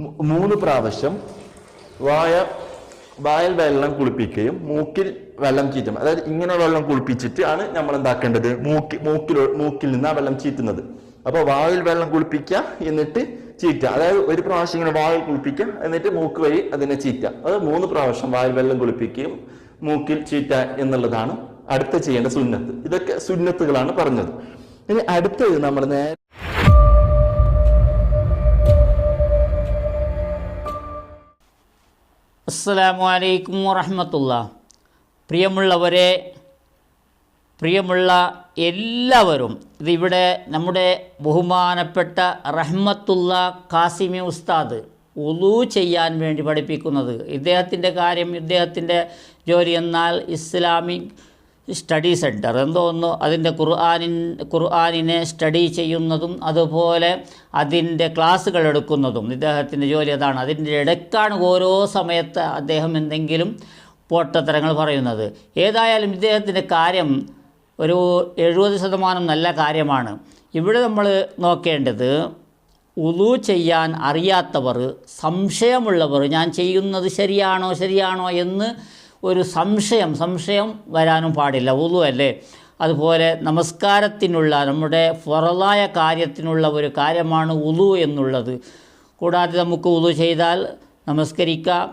മൂന്ന് പ്രാവശ്യം വായ വായൽ വെള്ളം കുളിപ്പിക്കുകയും മൂക്കിൽ വെള്ളം ചീറ്റും. അതായത് ഇങ്ങനെ വെള്ളം കുളിപ്പിച്ചിട്ട് ആണ് നമ്മൾ എന്താക്കേണ്ടത്? മൂക്കി മൂക്കിൽ മൂക്കിൽ നിന്ന് ആ വെള്ളം ചീറ്റുന്നത്. അപ്പൊ വായിൽ വെള്ളം കുളിപ്പിക്കുക എന്നിട്ട് ചീറ്റ അതായത് ഒരു പ്രാവശ്യം ഇങ്ങനെ വായിൽ കുളിപ്പിക്കുക എന്നിട്ട് മൂക്ക് വഴി അതിനെ ചീറ്റുക. അത് മൂന്ന് പ്രാവശ്യം വായിൽ വെള്ളം കുളിപ്പിക്കുകയും മൂക്കിൽ ചീറ്റ എന്നുള്ളതാണ് അടുത്ത ചെയ്യേണ്ട സുന്നത്ത്. ഇതൊക്കെ സുന്നത്തുകളാണ് പറഞ്ഞത്. ഇനി അടുത്തത് നമ്മൾ നേരെ അസ്സലാമു അലൈക്കും വറഹമത്തുള്ള. പ്രിയമുള്ളവരെ പ്രിയമുള്ള എല്ലാവരും ഇതിവിടെ നമ്മുടെ ബഹുമാനപ്പെട്ട റഹ്മത്തുള്ള കാസിമി ഉസ്താദ് ഉളു ചെയ്യാൻ വേണ്ടി പഠിപ്പിക്കുന്നത്. ഇദ്ദേഹത്തിന്റെ കാര്യം ഇദ്ദേഹത്തിന്റെ ജോലി എന്നാൽ ഇസ്ലാമിക് സ്റ്റഡി സെന്റർ. എന്തോന്നു അതിന്റെ ഖുർആാനിൻ ഖുർആാനിനെ സ്റ്റഡി ചെയ്യുന്നതും അതുപോലെ അതിന്റെ ക്ലാസ്സുകൾ എടുക്കുന്നതും ഇദ്ദേഹത്തിന്റെ ജോലി അതാണ്. അതിന്റെ ഇടയ്ക്കാണ് ഓരോ സമയത്ത് അദ്ദേഹം എന്തെങ്കിലും പൊട്ടത്തരങ്ങൾ പറയുന്നത്. ഏതായാലും ഇദ്ദേഹത്തിന്റെ കാര്യം ഒരു എഴുപത് ശതമാനം നല്ല കാര്യമാണ്. ഇവിടെ നമ്മൾ നോക്കേണ്ടത് ഉളു ചെയ്യാൻ അറിയാത്തവർ സംശയമുള്ളവർ ഞാൻ ചെയ്യുന്നത് ശരിയാണോ ശരിയാണോ എന്ന് ഒരു സംശയം സംശയം വരാനും പാടില്ല. ഉളു അല്ലേ? അതുപോലെ നമസ്കാരത്തിനുള്ള നമ്മുടെ ഫറലായ കാര്യത്തിനുള്ള ഒരു കാര്യമാണ് ഉളു എന്നുള്ളത്. കൂടാതെ നമുക്ക് ഉളു ചെയ്താൽ നമസ്കരിക്കാം.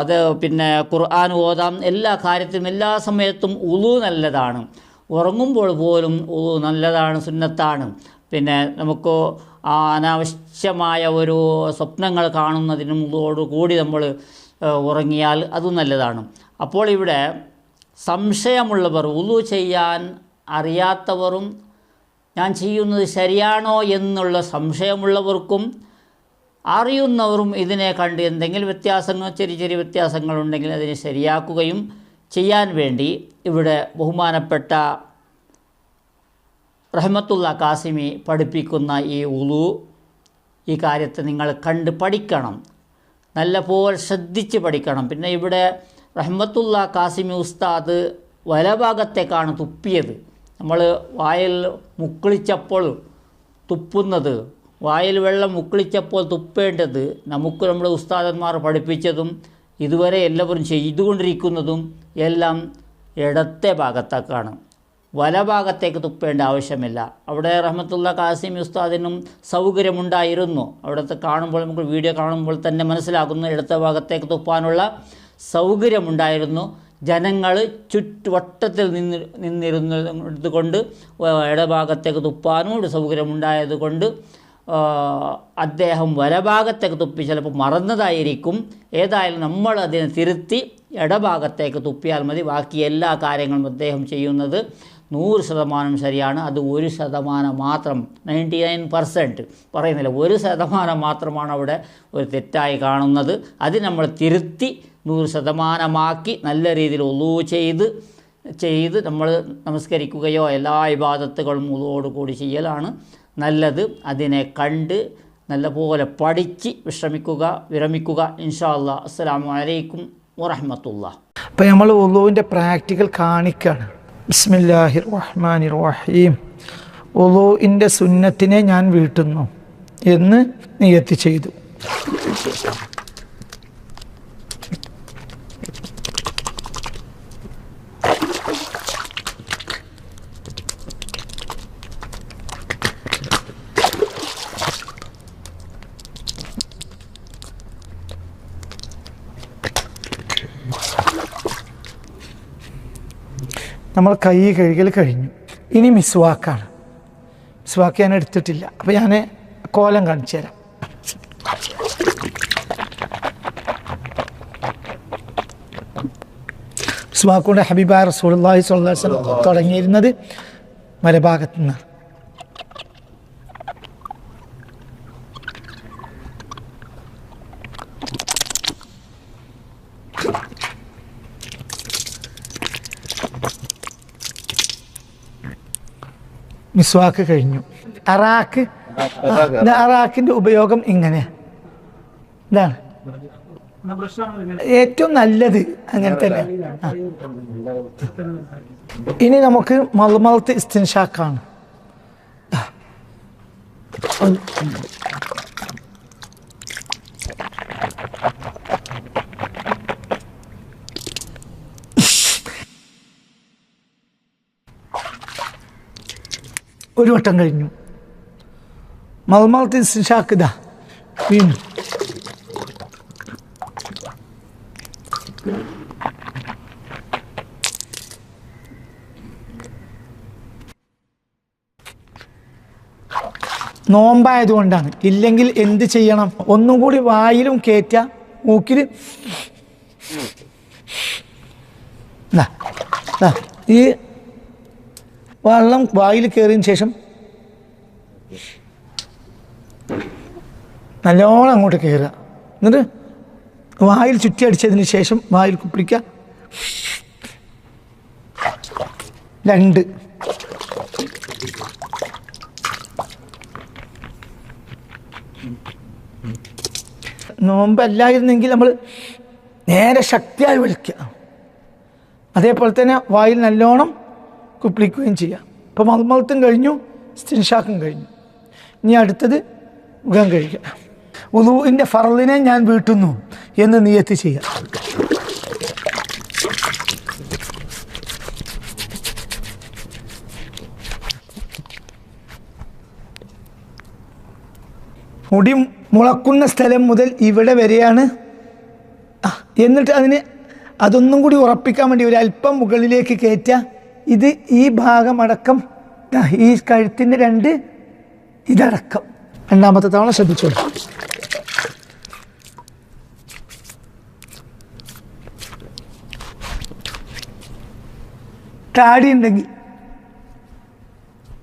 അത് പിന്നെ ഖുർആൻ ഓതാം. എല്ലാ കാര്യത്തിലും എല്ലാ സമയത്തും ഉളു നല്ലതാണ്. ഉറങ്ങുമ്പോൾ പോലും ഉളു നല്ലതാണ് സുന്നത്താണ്. പിന്നെ നമുക്ക് അനാവശ്യമായ ഒരു സ്വപ്നങ്ങൾ കാണുന്നതിനും കൂടി നമ്മൾ ഉറങ്ങിയാൽ അതും നല്ലതാണ്. അപ്പോൾ ഇവിടെ സംശയമുള്ളവർ ഉളു ചെയ്യാൻ അറിയാത്തവരും ഞാൻ ചെയ്യുന്നത് ശരിയാണോ എന്നുള്ള സംശയമുള്ളവർക്കും അറിയുന്നവരും ഇതിനെ കണ്ട് എന്തെങ്കിലും വ്യത്യാസങ്ങൾ ചെറിയ ചെറിയ വ്യത്യാസങ്ങളുണ്ടെങ്കിൽ അതിനെ ശരിയാക്കുകയും ചെയ്യാൻ വേണ്ടി ഇവിടെ ബഹുമാനപ്പെട്ട റഹ്മത്തുള്ള കാസിമി പഠിപ്പിക്കുന്ന ഈ ഉളു ഈ കാര്യത്തെ നിങ്ങൾ കണ്ട് പഠിക്കണം. നല്ലപോലെ ശ്രദ്ധിച്ച് പഠിക്കണം. പിന്നെ ഇവിടെ റഹ്മത്തുള്ള കാസിമി ഉസ്താദ് വലഭാഗത്തേക്കാണ് തുപ്പിയത്. നമ്മൾ വായിൽ മുക്കിളിച്ചപ്പോൾ തുപ്പുന്നത് വായിൽ വെള്ളം മുക്കിളിച്ചപ്പോൾ തുപ്പേണ്ടത് നമുക്ക് നമ്മുടെ ഉസ്താദന്മാർ പഠിപ്പിച്ചതും ഇതുവരെ എല്ലാവരും ചെയ്തുകൊണ്ടിരിക്കുന്നതും എല്ലാം ഇടത്തെ ഭാഗത്തേക്കാണ്. വലഭാഗത്തേക്ക് തുപ്പേണ്ട ആവശ്യമില്ല. അവിടെ റഹ്മത്തുള്ള കാസിം ഉസ്താദിനും സൗകര്യമുണ്ടായിരുന്നു. അവിടുത്തെ കാണുമ്പോൾ നമുക്ക് വീഡിയോ കാണുമ്പോൾ തന്നെ മനസ്സിലാകുന്നു ഇടത്തെ ഭാഗത്തേക്ക് തുപ്പാനുള്ള സൗകര്യമുണ്ടായിരുന്നു. ജനങ്ങൾ ചുറ്റുവട്ടത്തിൽ നിന്ന് നിന്നിരുന്നത് കൊണ്ട് ഇടഭാഗത്തേക്ക് തുപ്പാനും ഒരു സൗകര്യമുണ്ടായത് കൊണ്ട് അദ്ദേഹം വലഭാഗത്തേക്ക് തുപ്പി ചിലപ്പോൾ മറന്നതായിരിക്കും. ഏതായാലും നമ്മൾ അതിനെ തിരുത്തി ഇടഭാഗത്തേക്ക് തുപ്പിയാൽ മതി. ബാക്കി എല്ലാ കാര്യങ്ങളും അദ്ദേഹം ചെയ്യുന്നത് നൂറ് ശതമാനം ശരിയാണ് അത് ഒരു ശതമാനം മാത്രം നയന്റി നയൻ പെർസെന്റ് പറയുന്നില്ല. ഒരു ശതമാനം മാത്രമാണ് അവിടെ ഒരു തെറ്റായി കാണുന്നത്. അത് നമ്മൾ തിരുത്തി നൂറ് ശതമാനമാക്കി നല്ല രീതിയിൽ ഒലൂ ചെയ്ത് ചെയ്ത് നമ്മൾ നമസ്കരിക്കുകയോ എല്ലാ ഇബാദത്തുകളും കൂടി ചെയ്യലാണ് നല്ലത്. അതിനെ കണ്ട് നല്ലപോലെ പഠിച്ച് വിശ്രമിക്കുക വിരമിക്കുക. ഇൻഷാ അല്ലാ അസ്സലാമു അലൈക്കും വറഹമത്തുള്ള അപ്പം നമ്മൾ ഉളുവിന്റെ പ്രാക്ടിക്കൽ കാണിക്കുകയാണ് ബിസ്മില്ലാഹിർ റഹ്മാനിർ റഹീം ഉളുവിന്റെ സുന്നത്തിനെ ഞാൻ വീട്ടുന്നു എന്ന് നിയത്തി ചെയ്തു. നമ്മൾ കൈ കഴുകൽ കഴിഞ്ഞു. ഇനി മിസ്വാക്കാണ്. മിസ്വാക്ക് ഞാൻ എടുത്തിട്ടില്ല. അപ്പോൾ ഞാൻ കോലം കാണിച്ചു തരാം. മിസ്വാക്കൊണ്ട് ഹബീബ വസല്ലം തുടങ്ങിയിരുന്നത് മലഭാഗത്തു നിന്നാണ്. മിസ്വാക്ക് കഴിഞ്ഞു. അറാക്ക് അറാക്കിന്റെ ഉപയോഗം ഇങ്ങനെ. ഇതാണ്. ഏറ്റവും നല്ലത് അങ്ങനെ തന്നെ. ഇനി നമുക്ക് മൽമലത്ത് ഇസ്തിൻഷാക്കാണ്. ഒരു വട്ടം കഴിഞ്ഞു. മൽമലത്തിൽ ഷാക്കിത വീണു. നോമ്പായതുകൊണ്ടാണ് ഇല്ലെങ്കിൽ എന്ത് ചെയ്യണം? ഒന്നും കൂടി വായിലും കയറ്റ മൂക്കിൽ ഈ വെള്ളം വായിൽ കയറിയതിന് ശേഷം നല്ലോണം അങ്ങോട്ട് കയറുക എന്നിട്ട് വായിൽ ചുറ്റി അടിച്ചതിന് ശേഷം വായിൽ കുപ്പിടിക്കുക. രണ്ട്. നോമ്പല്ലായിരുന്നെങ്കിൽ നമ്മൾ നേരെ ശക്തിയായി വലിക്കുക അതേപോലെ തന്നെ വായിൽ നല്ലോണം കുപ്പിളിക്കുകയും ചെയ്യാം. ഇപ്പം മൽമലത്തും കഴിഞ്ഞു സ്റ്റിൻഷാക്കും കഴിഞ്ഞു. ഇനി അടുത്തത് മുഖം കഴിക്കുക ഉലുവിന്റെ ഫറലിനെ ഞാൻ വീട്ടുന്നു എന്ന് നിയത്ത് ചെയ്യുക മുടി മുളക്കുന്ന സ്ഥലം മുതൽ ഇവിടെ വരെയാണ്. എന്നിട്ട് അതിന് അതൊന്നും കൂടി ഉറപ്പിക്കാൻ വേണ്ടി ഒരു അല്പം മുകളിലേക്ക് കയറ്റുക ഇത് ഈ ഭാഗമടക്കം ഈ കഴുത്തിന്റെ രണ്ട് ഇതടക്കം. രണ്ടാമത്തെ തവണ ശ്രദ്ധിച്ചോളൂ. താടി ഉണ്ടെങ്കിൽ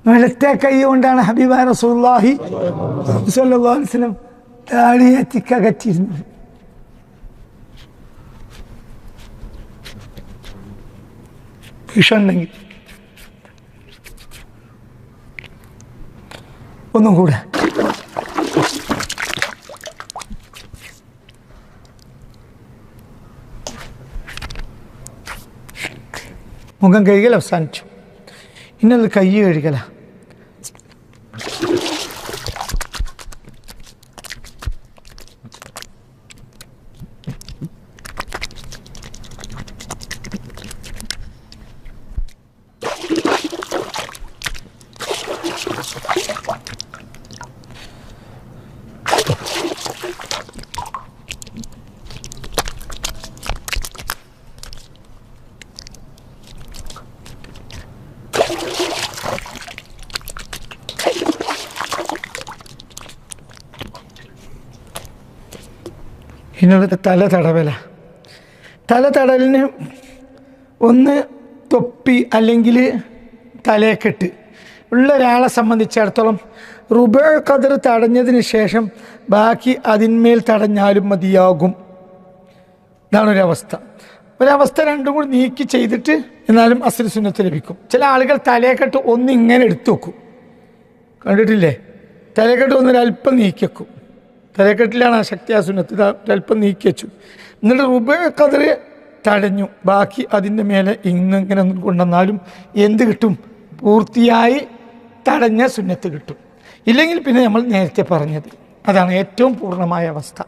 വെളുത്തെ കൈ കൊണ്ടാണ് ഹബീബ റസൂല്ലാഹി അലൈഹി വസല്ലം താടിയെ ഉണ്ടെങ്കിൽ ഒന്നും കൂടെ. മുഖം കഴുകൽ അവസാനിച്ചു. ഇന്നത് കൈ കഴുകല. ഇന്നത് തല തടവല. തല തടലിന് ഒന്ന് തൊപ്പി അല്ലെങ്കിൽ തലയെക്കെട്ട് ഉള്ള ഒരാളെ സംബന്ധിച്ചിടത്തോളം റുബേ കതിർ തടഞ്ഞതിന് ശേഷം ബാക്കി അതിന്മേൽ തടഞ്ഞാലും മതിയാകും. ഇതാണ് ഒരവസ്ഥ ഒരവസ്ഥ രണ്ടും കൂടി നീക്കി ചെയ്തിട്ട് എന്നാലും അസുര സുന്നത്ത് ലഭിക്കും. ചില ആളുകൾ തലയെക്കെട്ട് ഒന്ന് ഇങ്ങനെ എടുത്തു വെക്കും. കണ്ടിട്ടില്ലേ? തലയെക്കെട്ട് ഒന്ന് അല്പം നീക്കി വെക്കും. തലക്കെട്ടിലാണ് ആ ശക്തി ആ സുന്നത്ത് ഒരല്പം നീക്കി വെച്ചു. എന്നിട്ട് റുബേ കതിർ തടഞ്ഞു. ബാക്കി അതിന്റെ മേലെ ഒന്നും കൊണ്ടുവന്നാലും എന്ത് കിട്ടും? പൂർത്തിയായി തടഞ്ഞ സുന്നത്ത് കിട്ടും. ഇല്ലെങ്കിൽ പിന്നെ നമ്മൾ നേരത്തെ പറഞ്ഞത് അതാണ് ഏറ്റവും പൂർണമായ അവസ്ഥ.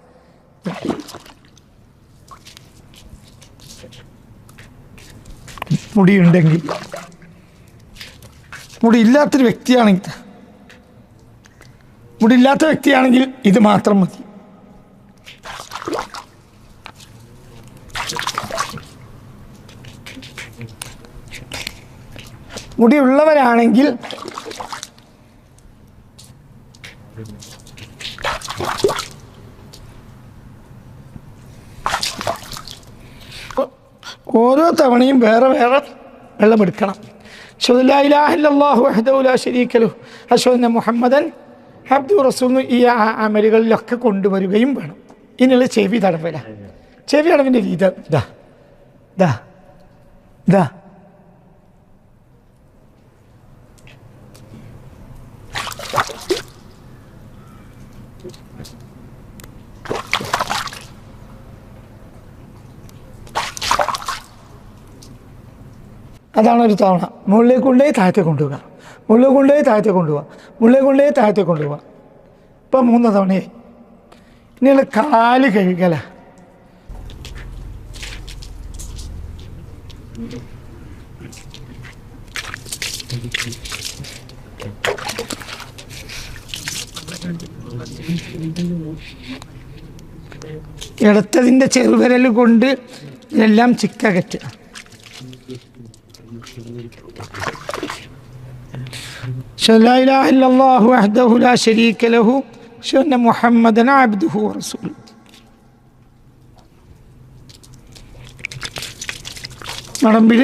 മുടിയുണ്ടെങ്കിൽ മുടി ഇല്ലാത്തൊരു വ്യക്തിയാണെങ്കിൽ മുടിയില്ലാത്ത വ്യക്തിയാണെങ്കിൽ ഇത് മാത്രം മതി. മുടിയുള്ളവരാണെങ്കിൽ ഓരോ തവണയും വേറെ വേറെ ശരീക്കലു അശ്വദ് മുഹമ്മദൻ അബ്ദു റസൂൽ ഈ അമലുകളിലൊക്കെ കൊണ്ടുവരികയും വേണം. ഇനിയുള്ള ചെവി തടവല. ചെവി തടവിന്റെ രീതി. ദാ ഇതാ ഇതാ അതാണ് ഒരു തവണ. മുകളിലേക്ക് കൊണ്ടുപോയി താഴത്തെ കൊണ്ടുപോകുക മുകളിലേക്ക് കൊണ്ടുപോയി താഴത്തെ കൊണ്ടുപോകുക മുകളിലേക്ക് കൊണ്ടുപോയി താഴത്തെ കൊണ്ടുപോകുക ഇപ്പം മൂന്ന് തവണയായി. ഇനിയുള്ള കാൽ കഴുകല ഇടത്തതിന്റെ ചെറുവിരൽ കൊണ്ട് എല്ലാം ചിക്കകറ്റുക. അഷ്ഹദു അല്ലാ ഇലാഹ ലഹു. അഷ്ഹദു മുഹമ്മദൻ അബ്ദുഹു വറസൂലു നടമ്പിൽ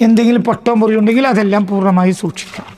എന്തെങ്കിലും പൊട്ടം പൊറിയുണ്ടെങ്കിൽ അതെല്ലാം പൂർണമായി സൂക്ഷിക്കാം